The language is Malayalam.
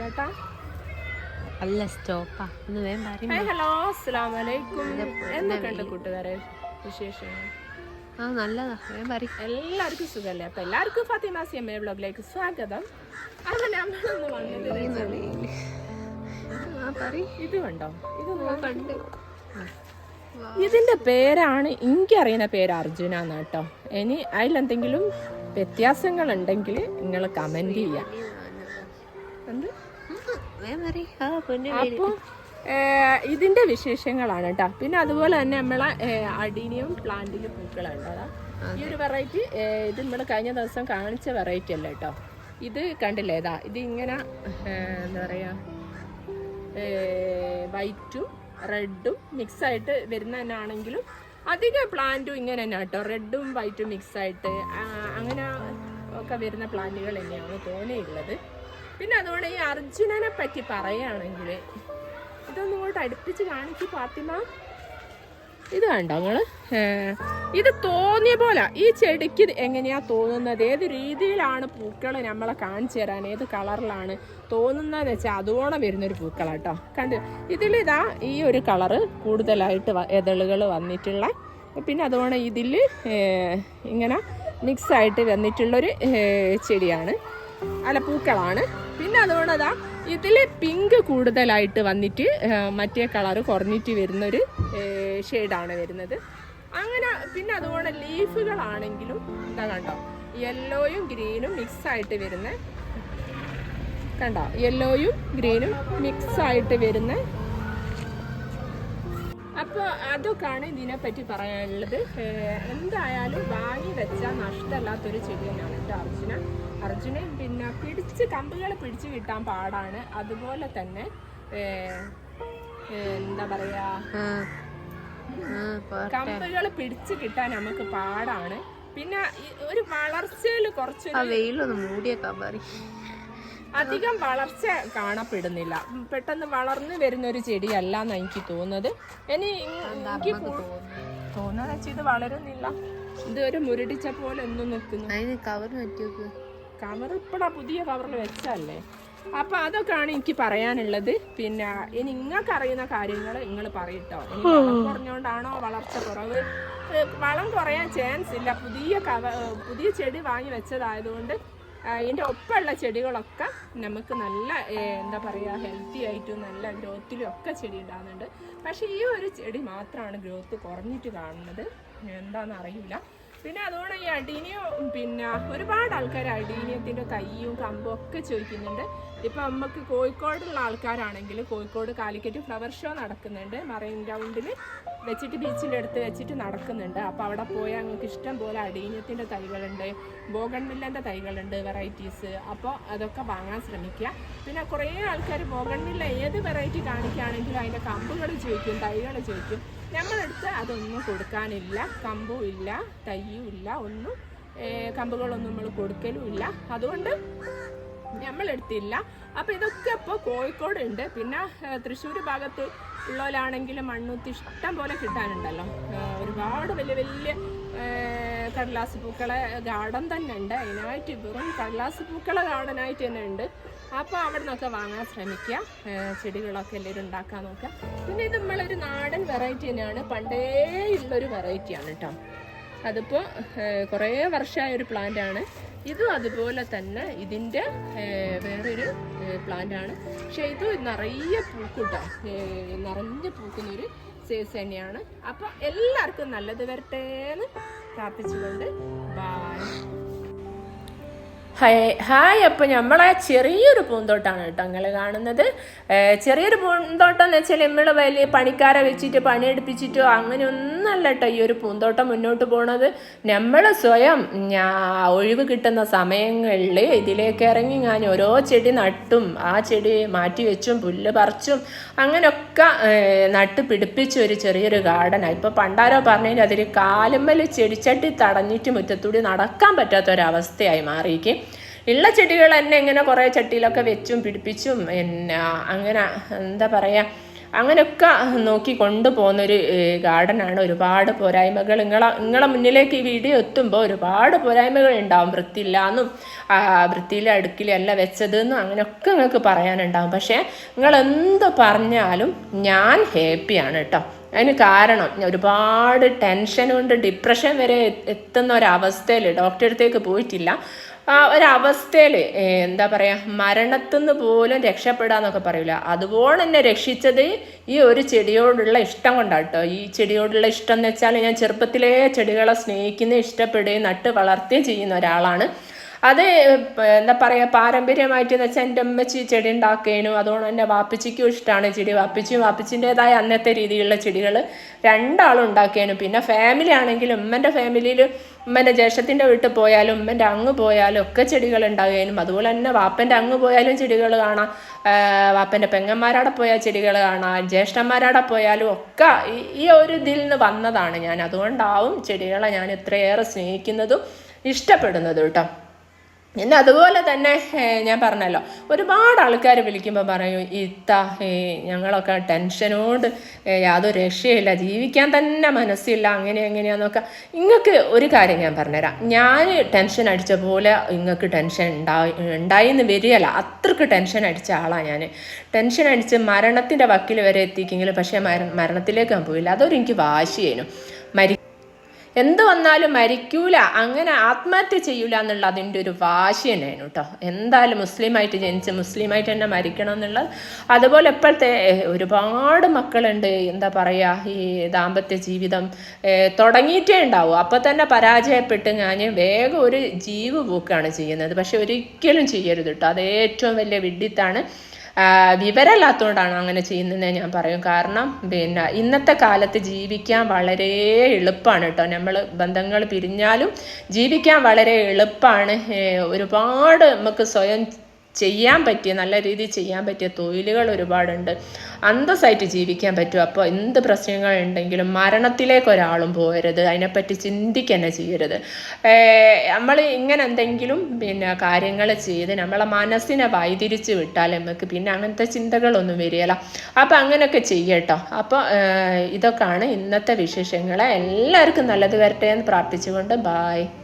സ്റ്റാർട്ടാ അല്ല സ്റ്റോപ്പാ. ഒന്ന് വേഗം പറയും ഹലോ. അസ്സലാമു അലൈക്കും എന്തൊക്കെയുണ്ട് കൂട്ടുകാരെ? വിശേഷങ്ങൾ? ആ നല്ലതാ. വേഗം പറയും. എല്ലാവർക്കും സുഖമല്ലേ അപ്പൊ എല്ലാവർക്കും ഫാത്തിമ സി എം എ ബ്ലോഗിലേക്ക് സ്വാഗതം. അപ്പൊ നമ്മളൊന്ന് വന്നത്? ഇത് കണ്ടോ? ഇത്. കണ്ട്. ഇതിന്റെ പേരാണ് എനിക്കറിയുന്ന പേര് അർജുന എന്ന് കേട്ടോ. ഇനി അതിലെന്തെങ്കിലും വ്യത്യാസങ്ങൾ ഉണ്ടെങ്കിൽ നിങ്ങൾ കമന്റ് ചെയ്യാം. എന്ത്? അപ്പോൾ ഇതിന്റെ വിശേഷങ്ങളാണ് കേട്ടോ. പിന്നെ അതുപോലെ തന്നെ നമ്മളെ അഡീനിയം പ്ലാന്റിൽ പൂക്കളാണ് ഈ ഒരു വെറൈറ്റി ഇത് നമ്മൾ കഴിഞ്ഞ ദിവസം കാണിച്ച വെറൈറ്റി അല്ല കേട്ടോ. ഇത് കണ്ടില്ലേ? ഇതാ ഇത് ഇങ്ങനെ എന്താ പറയാ വൈറ്റും റെഡും മിക്സ് ആയിട്ട് തന്നെ അധിക പ്ലാന്റും ഇങ്ങനെ തന്നെ കേട്ടോ. റെഡും വൈറ്റും മിക്സ് ആയിട്ട് അങ്ങനെ ഒക്കെ വരുന്ന പ്ലാന്റുകൾ തന്നെയാണ് തോന്നിയുള്ളത് പിന്നെ അതുകൊണ്ട് ഈ അർജുനനെ പറ്റി പറയുകയാണെങ്കിൽ ഇതൊന്നും ഇങ്ങോട്ട് അടുപ്പിച്ച് കാണിച്ച് ഫാത്തിമ. ഇത് കണ്ടോ നിങ്ങൾ ഇത് തോന്നിയ പോലെ. ഈ ചെടിക്ക് എങ്ങനെയാ തോന്നുന്നത്? ഏത് രീതിയിലാണ് പൂക്കൾ നമ്മളെ കാണിച്ചു തരാൻ? ഏത് കളറിലാണ് തോന്നുന്നതെന്ന് വെച്ചാൽ അതുകൊണ്ട് വരുന്നൊരു പൂക്കളാട്ടോ കണ്ട് ഇതിലിതാ ഈ ഒരു കളറ് കൂടുതലായിട്ട് എതളുകൾ വന്നിട്ടുള്ള പിന്നെ അതുകൊണ്ട് ഇതിൽ ഇങ്ങനെ മിക്സ് ആയിട്ട് വന്നിട്ടുള്ളൊരു ചെടിയാണ്. അല്ല പൂക്കളാണ്. പിന്നെ അതുകൊണ്ട് അതാ ഇതിൽ പിങ്ക് കൂടുതലായിട്ട് വന്നിട്ട് മറ്റേ കളറ് കുറഞ്ഞിട്ട് വരുന്നൊരു ഷെയ്ഡാണ് വരുന്നത്. അങ്ങനെ പിന്നെ അതുപോലെ ലീഫുകളാണെങ്കിലും എന്താ കണ്ടോ യെല്ലോയും ഗ്രീനും മിക്സ് ആയിട്ട് വരുന്ന കണ്ടോ യെല്ലോയും ഗ്രീനും മിക്സ് ആയിട്ട് വരുന്ന. അപ്പോൾ അതൊക്കെയാണ് ഇതിനെപ്പറ്റി പറയാനുള്ളത്. എന്തായാലും വാങ്ങി വെച്ചാൽ നഷ്ടമല്ലാത്തൊരു ചെടി തന്നെയാണ് കേട്ടോ അർജുന. അർജുനയും പിന്നെ പിടിച്ച് കമ്പുകൾ പിടിച്ച് കിട്ടാൻ പാടാണ്. അതുപോലെ തന്നെ എന്താ പറയാ കമ്പുകൾ പിടിച്ച് കിട്ടാൻ നമുക്ക് പാടാണ്. പിന്നെ ഒരു വളർച്ചയിൽ കുറച്ച് വെയിലൊന്ന് മൂടിയ അധികം വളർച്ച കാണപ്പെടുന്നില്ല. പെട്ടെന്ന് വളർന്നു വരുന്ന ഒരു ചെടിയല്ല എന്നാണ് എനിക്ക് തോന്നുന്നത്. ഇനി എനിക്ക് തോന്നുന്നത്. ഇത് വളരുന്നില്ല. ഇത് ഒരു മുരടിച്ച പോലെ ഒന്നും നിൽക്കുന്നു അതിന് കവർ പറ്റി കവർ ഇപ്പഴാ പുതിയ കവറിൽ വെച്ചല്ലേ അപ്പൊ അതൊക്കെയാണ് എനിക്ക് പറയാനുള്ളത്. പിന്നെ ഇനി നിങ്ങൾക്ക് അറിയുന്ന കാര്യങ്ങൾ നിങ്ങൾ പറയട്ടോ. കുറഞ്ഞോണ്ടാണോ വളർച്ച കുറവ്? വളം കുറയാൻ ചാൻസ് ഇല്ല. പുതിയ കവ പുതിയ ചെടി വാങ്ങി വെച്ചതായതുകൊണ്ട് ഇതിന്റെ ഒപ്പമുള്ള ചെടികളൊക്കെ നമുക്ക് നല്ല എന്താ പറയാ ഹെൽത്തി ആയിട്ടും നല്ല ഗ്രോത്തിലും ഒക്കെ ചെടി ഉണ്ടാകുന്നുണ്ട്. പക്ഷേ ഈ ഒരു ചെടി മാത്രമാണ് ഗ്രോത്ത് കുറഞ്ഞിട്ട് കാണുന്നത്. എന്താണെന്ന് അറിയില്ല. പിന്നെ അതുകൊണ്ട് ഈ അടീനിയം പിന്നെ ഒരുപാട് ആൾക്കാർ അടീനിയത്തിന്റെ തൈയും കമ്പും ഒക്കെ ചോദിക്കുന്നുണ്ട്. ഇപ്പൊ നമുക്ക് കോഴിക്കോടുള്ള ആൾക്കാരാണെങ്കിൽ കോഴിക്കോട് കാലിക്കറ്റ് ഫ്ലവർ ഷോ നടക്കുന്നുണ്ട്. മറൈൻ ഗ്രൗണ്ടിൽ വെച്ചിട്ട് ബീച്ചിന്റെ അടുത്ത് വെച്ചിട്ട് നടക്കുന്നുണ്ട്. അപ്പോൾ അവിടെ പോയാൽ നിങ്ങൾക്ക് ഇഷ്ടം പോലെ അടീനത്തിന്റെ തൈകളുണ്ട് ബോഗൺവില്ലന്റെ തൈകളുണ്ട് വെറൈറ്റീസ് അപ്പോൾ അതൊക്കെ വാങ്ങാൻ ശ്രമിക്കുക. പിന്നെ കുറേ ആൾക്കാർ ബോഗൺവില്ല ഏത് വെറൈറ്റി കാണിക്കുകയാണെങ്കിലും അതിന്റെ കമ്പുകൾ ചോദിക്കും തൈകൾ ചോദിക്കും. ഞങ്ങളെടുത്ത് അതൊന്നും കൊടുക്കാനില്ല. കമ്പും ഇല്ല തയ്യും ഇല്ല ഒന്നും കമ്പുകളൊന്നും നമ്മൾ കൊടുക്കലും ഇല്ല. അതുകൊണ്ട് നമ്മളെടുത്തില്ല അപ്പോൾ ഇതൊക്കെ ഇപ്പോൾ കോഴിക്കോട് ഉണ്ട് പിന്നെ തൃശ്ശൂർ ഭാഗത്ത് ഉള്ളവരാണെങ്കിൽ മണ്ണൂത്തി ഇഷ്ടം പോലെ കിട്ടാനുണ്ടല്ലോ. ഒരുപാട് വലിയ വലിയ കടലാസ് പൂക്കളെ ഗാർഡൻ തന്നെ ഉണ്ട് അതിനായിട്ട് വെറും കടലാസ് പൂക്കളെ ഗാർഡനായിട്ട് തന്നെ ഉണ്ട്. അപ്പോൾ അവിടെ നിന്നൊക്കെ വാങ്ങാൻ ശ്രമിക്കുക. ചെടികളൊക്കെ എല്ലാവരും ഉണ്ടാക്കാൻ നോക്കുക. പിന്നെ ഇത് നമ്മളൊരു നാടൻ വെറൈറ്റി തന്നെയാണ്. പണ്ടേ ഉള്ളൊരു വെറൈറ്റിയാണ് കേട്ടോ അതിപ്പോൾ കുറേ വർഷമായ ഒരു പ്ലാന്റ് ആണ് ഇതും അതുപോലെ തന്നെ ഇതിന്റെ വേറൊരു പ്ലാന്റ് ആണ് പക്ഷേ ഇത് നിറയെ പൂക്കൂട്ടോ. നിറഞ്ഞ് പൂക്കുന്നൊരു സൈസ് തന്നെയാണ്. അപ്പോൾ എല്ലാവർക്കും നല്ലത് വരട്ടേന്ന് പ്രാർത്ഥിച്ചുകൊണ്ട് ബായ് ഹായ് ഹായ് അപ്പോൾ നമ്മളെ ചെറിയൊരു പൂന്തോട്ടാണ് കേട്ടോ നിങ്ങൾ കാണുന്നത്. ചെറിയൊരു പൂന്തോട്ടം എന്ന് വെച്ചാൽ നമ്മൾ വലിയ പണിക്കാരെ വെച്ചിട്ട് പണിയെടുപ്പിച്ചിട്ടോ അങ്ങനെയൊന്നല്ല കേട്ടോ ഈ ഒരു പൂന്തോട്ടം മുന്നോട്ട് പോണത്. നമ്മൾ സ്വയം ഒഴിവ് കിട്ടുന്ന സമയങ്ങളിൽ ഇതിലേക്ക് ഇറങ്ങി ഞാൻ ഓരോ ചെടി നട്ടും ആ ചെടി മാറ്റി വെച്ചും പുല്ല് പറിച്ചും അങ്ങനെയൊക്കെ നട്ട് പിടിപ്പിച്ച ഒരു ചെറിയൊരു ഗാർഡനാണ് ഇപ്പോൾ പണ്ടാരോ പറഞ്ഞതിന് അതിൽ കാലുമ്മൽ ചെടിച്ചട്ടി തടഞ്ഞിട്ട് മുറ്റത്തൂടി നടക്കാൻ പറ്റാത്ത ഒരവസ്ഥയായി മാറിയിരിക്കും. ഉള്ള ചെടികൾ തന്നെ ഇങ്ങനെ കുറേ ചട്ടിയിലൊക്കെ വെച്ചും പിടിപ്പിച്ചും പിന്നെ അങ്ങനെ എന്താ പറയുക അങ്ങനെയൊക്കെ നോക്കി കൊണ്ടുപോകുന്നൊരു ഗാർഡനാണ്. ഒരുപാട് പോരായ്മകൾ. നിങ്ങളെ നിങ്ങളെ മുന്നിലേക്ക് ഈ വീഡിയോ എത്തുമ്പോൾ ഒരുപാട് പോരായ്മകൾ ഉണ്ടാവും. വൃത്തിയില്ലാന്നും വൃത്തിയിൽ അടുക്കിലല്ല വെച്ചതെന്നും അങ്ങനെയൊക്കെ നിങ്ങൾക്ക് പറയാനുണ്ടാവും. പക്ഷേ നിങ്ങൾ എന്ത് പറഞ്ഞാലും ഞാൻ ഹാപ്പിയാണ് കേട്ടോ. അതിന് കാരണം ഒരുപാട് ടെൻഷൻ കൊണ്ട് ഡിപ്രഷൻ വരെ എത്തുന്ന ഒരവസ്ഥയിൽ ഡോക്ടറെ അടുത്തേക്ക് പോയിട്ടില്ല. ആ ഒരവസ്ഥയിൽ എന്താ പറയുക മരണത്തിൽ നിന്ന് പോലും രക്ഷപ്പെടാന്നൊക്കെ പറയില്ല അതുപോലെ എന്നെ രക്ഷിച്ചത് ഈ ഒരു ചെടിയോടുള്ള ഇഷ്ടം കൊണ്ടാണ് കേട്ടോ ഈ ചെടിയോടുള്ള ഇഷ്ടം എന്ന് വെച്ചാൽ ഞാൻ ചെറുപ്പത്തിലേ ചെടികളെ സ്നേഹിക്കുന്ന ഇഷ്ടപ്പെടുകയും നട്ട് വളർത്തുകയും ചെയ്യുന്ന ഒരാളാണ്. അത് എന്താ പറയുക പാരമ്പര്യമായിട്ട് എന്ന് വെച്ചാൽ എന്റെ അമ്മച്ചി ചെടി ഉണ്ടാക്കുകയും അതുകൊണ്ട് എന്റെ വാപ്പിച്ചിക്കും ഇഷ്ടമാണ് ചെടി. വാപ്പിച്ചും വാപ്പിച്ചിന്റെതായ അന്നത്തെ രീതിയിലുള്ള ചെടികൾ രണ്ടാളും ഉണ്ടാക്കിയാണ് പിന്നെ ഫാമിലി ആണെങ്കിലും ഉമ്മന്റെ ഫാമിലിയിൽ ഉമ്മന്റെ ജ്യേഷ്ഠത്തിന്റെ വീട്ടിൽ പോയാലും ഉമ്മന്റെ അങ്ങ് പോയാലും ഒക്കെ ചെടികൾ ഉണ്ടാകുകയും അതുപോലെ തന്നെ വാപ്പന്റെ അങ്ങ് പോയാലും ചെടികൾ കാണാം. വാപ്പന്റെ പെങ്ങന്മാരവിടെ പോയാൽ ചെടികൾ കാണാം. ജ്യേഷ്ഠന്മാരവിടെ പോയാലും ഒക്കെ ഈ ഒരു ഇതിൽ നിന്ന് വന്നതാണ് ഞാൻ. അതുകൊണ്ടാവും ചെടികളെ ഞാൻ ഇത്രയേറെ സ്നേഹിക്കുന്നതും ഇഷ്ടപ്പെടുന്നതും കേട്ടോ പിന്നെ അതുപോലെ തന്നെ ഞാൻ പറഞ്ഞല്ലോ ഒരുപാട് ആൾക്കാർ വിളിക്കുമ്പോൾ പറയും ഇത്ത ഞങ്ങളൊക്കെ ടെൻഷനോട് യാതൊരു രക്ഷയില്ല ജീവിക്കാൻ തന്നെ മനസ്സില്ല അങ്ങനെ എങ്ങനെയാന്നൊക്കെ. ഇങ്ങക്ക് ഒരു കാര്യം ഞാൻ പറഞ്ഞുതരാം. ഞാൻ ടെൻഷൻ അടിച്ച പോലെ ഇങ്ങക്ക് ടെൻഷൻ ഉണ്ടായി ഉണ്ടായിന്ന് വരികയല്ല അത്രയ്ക്ക് ടെൻഷൻ അടിച്ച ആളാണ് ഞാൻ ടെൻഷൻ അടിച്ച് മരണത്തിന്റെ വക്കിൽ വരെ എത്തിക്കെങ്കിലും പക്ഷേ മര മരണത്തിലേക്ക് പോയില്ല. അതൊരു എനിക്ക് വാശിയേനു. എന്ത് വന്നാലും മരിക്കൂല അങ്ങനെ ആത്മഹത്യ ചെയ്യൂല എന്നുള്ള അതിന്റെ ഒരു വാശി തന്നെയാണ് കേട്ടോ. എന്തായാലും മുസ്ലിമായിട്ട് ജനിച്ച് മുസ്ലിമായിട്ട് തന്നെ മരിക്കണം എന്നുള്ളത്. അതുപോലെ ഇപ്പോഴത്തെ ഒരുപാട് മക്കളുണ്ട് എന്താ പറയുക ഈ ദാമ്പത്യ ജീവിതം തുടങ്ങിയിട്ടേ ഉണ്ടാവും. അപ്പോൾ തന്നെ പരാജയപ്പെട്ട് ഞാൻ വേഗം ഒരു ജീവ് പോക്കാണ് ചെയ്യുന്നത്. പക്ഷെ ഒരിക്കലും ചെയ്യരുത് കേട്ടോ. അത് ഏറ്റവും വലിയ വിഡിത്താണ് ആ, വിവരമില്ലാത്തതുകൊണ്ടാണ് അങ്ങനെ ചെയ്യുന്നതെന്ന് ഞാൻ പറയും. കാരണം പിന്നെ ഇന്നത്തെ കാലത്ത് ജീവിക്കാൻ വളരെ എളുപ്പമാണ് കേട്ടോ. നമ്മൾ ബന്ധങ്ങൾ പിരിഞ്ഞാലും ജീവിക്കാൻ വളരെ എളുപ്പമാണ്. ഒരുപാട് നമുക്ക് സ്വയം ചെയ്യാൻ പറ്റിയ നല്ല രീതിയിൽ ചെയ്യാൻ പറ്റിയ തൊഴിലുകൾ ഒരുപാടുണ്ട്. അന്തസ്സായിട്ട് ജീവിക്കാൻ പറ്റും. അപ്പോൾ എന്ത് പ്രശ്നങ്ങൾ ഉണ്ടെങ്കിലും മരണത്തിലേക്ക് ഒരാളും പോകരുത്. അതിനെപ്പറ്റി ചിന്തിക്കുക ചെയ്യരുത്. നമ്മൾ ഇങ്ങനെ എന്തെങ്കിലും പിന്നെ കാര്യങ്ങൾ ചെയ്ത് നമ്മളെ മനസ്സിനെ വൈതിരിച്ച് വിട്ടാൽ നമുക്ക് പിന്നെ അങ്ങനത്തെ ചിന്തകളൊന്നും വരികയില്ല. അപ്പോൾ അങ്ങനെയൊക്കെ ചെയ്യട്ടോ. അപ്പോൾ ഇതൊക്കെയാണ് ഇന്നത്തെ വിശേഷങ്ങളെ എല്ലാവർക്കും നല്ലത് വരട്ടെ എന്ന് പ്രാർത്ഥിച്ചുകൊണ്ട് ബായ്